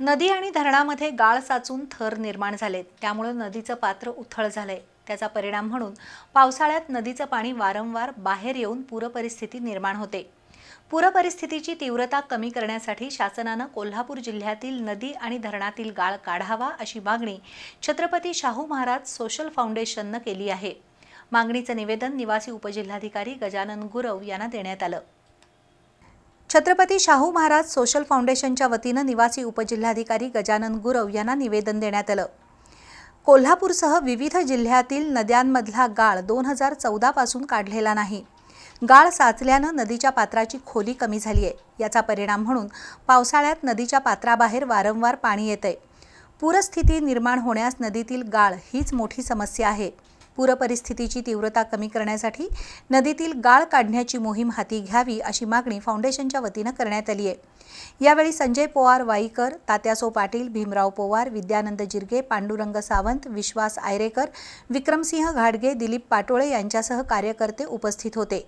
नदी आणि धरणामध्ये गाळ साचून थर निर्माण झालेत. त्यामुळे नदीचं पात्र उथळ झालंय. त्याचा परिणाम म्हणून पावसाळ्यात नदीचं पाणी वारंवार बाहेर येऊन पूरपरिस्थिती निर्माण होते. पूरपरिस्थितीची तीव्रता कमी करण्यासाठी शासनानं कोल्हापूर जिल्ह्यातील नदी आणि धरणातील गाळ काढावा अशी मागणी छत्रपती शाहू महाराज सोशल फाउंडेशननं केली आहे. मागणीचं निवेदन निवासी उपजिल्हाधिकारी गजानन गुरव यांना देण्यात आलं. छत्रपती शाहू महाराज सोशल फाउंडेशनच्या वतीनं निवासी उपजिल्हाधिकारी गजानन गुरव यांना निवेदन देण्यात आलं. कोल्हापूरसह विविध जिल्ह्यातील नद्यांमधला गाळ दोन हजार चौदापासून काढलेला नाही. गाळ साचल्यानं नदीच्या पात्राची खोली कमी झाली आहे याचा परिणाम म्हणून पावसाळ्यात नदीच्या पात्राबाहेर वारंवार पाणी येतंय. पूरस्थिती निर्माण होण्यास नदीतील गाळ हीच मोठी समस्या आहे. पूरपरिस्थितीची तीव्रता कमी करण्यासाठी नदीतील गाळ काढण्याची मोहीम हाती घ्यावी अशी मागणी फाउंडेशनच्या वतीनं करण्यात आली आहे. यावेळी संजय पोवार वाईकर तात्यासो पाटील भीमराव पोवार विद्यानंद जिरगे पांडुरंग सावंत विश्वास आयरेकर विक्रमसिंह घाडगे दिलीप पाटोळे यांच्यासह कार्यकर्ते उपस्थित होते.